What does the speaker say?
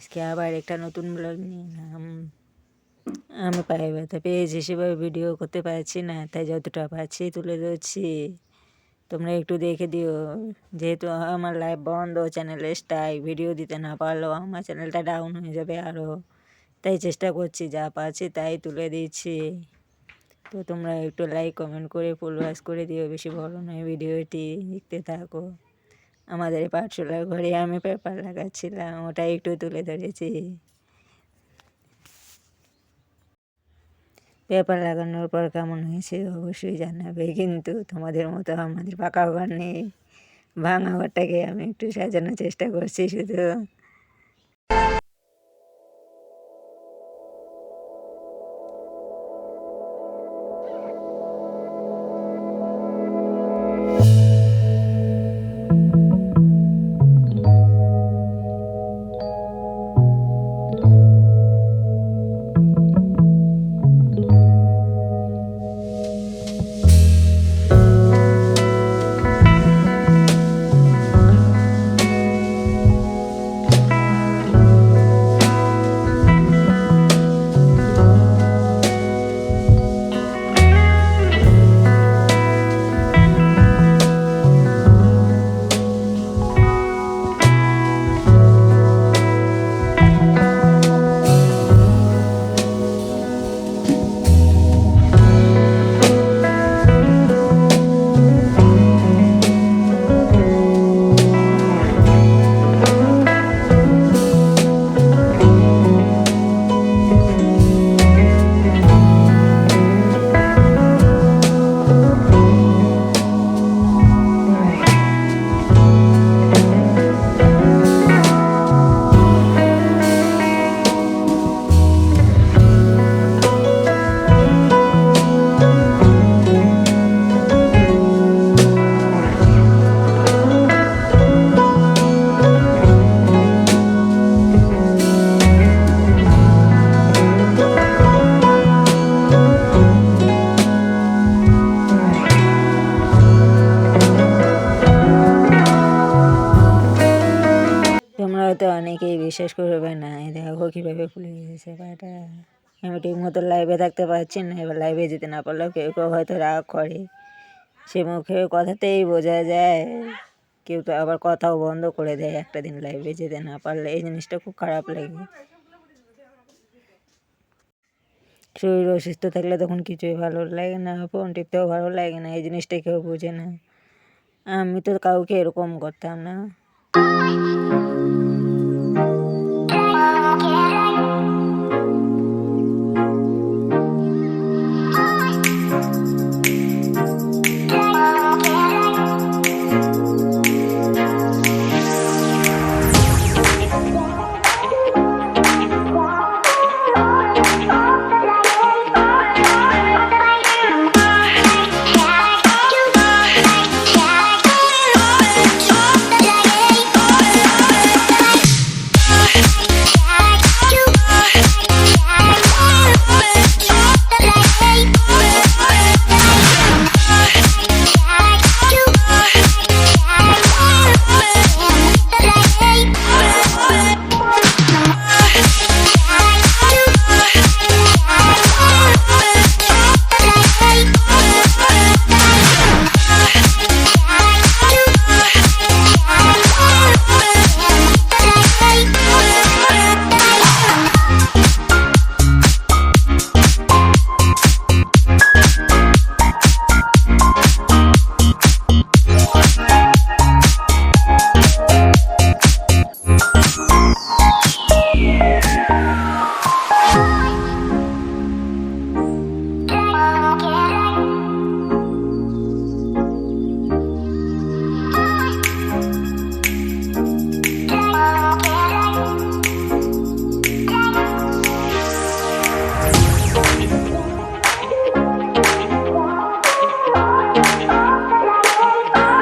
আজকে আবার একটা নতুন ব্লগ নিয়ে আমি পায়ে ব্যথা পেয়েছি, সেভাবে ভিডিও করতে পারছি না, তাই যতটা পারছি তুলে ধরছি। তোমরা একটু দেখে দিও, যেহেতু আমার লাইভ বন্ধ চ্যানেলে স্ট্রাইক ভিডিও দিতে না পারলেও আমার চ্যানেলটা ডাউন হয়ে যাবে আরও তাই চেষ্টা করছি, যা পারছি তাই তুলে দিচ্ছি। তো তোমরা একটু লাইক কমেন্ট করে ফুল করে দিও, বেশি বড় নয় ভিডিওটি দেখতে থাকো। আমাদের পাঠশালার ঘরে আমি পেপার লাগাচ্ছিলাম, ওটা একটু তুলে ধরেছি। পেপার লাগানোর পর কেমন হয়েছে অবশ্যই জানাবে, কিন্তু তোমাদের মতো আমাদের পাকা ঘর নেই। ভাঙা ঘরটাকে আমি একটু সাজানোর চেষ্টা করছি শুধু। হয়তো অনেকেই বিশ্বাস করবে না। দেখো কীভাবে ফুলে গেছে পাটা। আমি ঠিক মতো লাইভে থাকতে পারছি না। এবার লাইভে যেতে না পারলেও কেউ কেউ হয়তো রাগ করে। সে মুখে কথাতেই বোঝা যায়। কেউ তো আবার কথাও বন্ধ করে দেয় একটা দিন লাইভে যেতে না পারলে। এই জিনিসটা খুব খারাপ লাগে। শরীর অসুস্থ থাকলে তখন কিছুই ভালো লাগে না। ফোন টিপতেও ভালো লাগে না। এই জিনিসটা কেউ বোঝে না। আমি তো কাউকে এরকম করতাম না।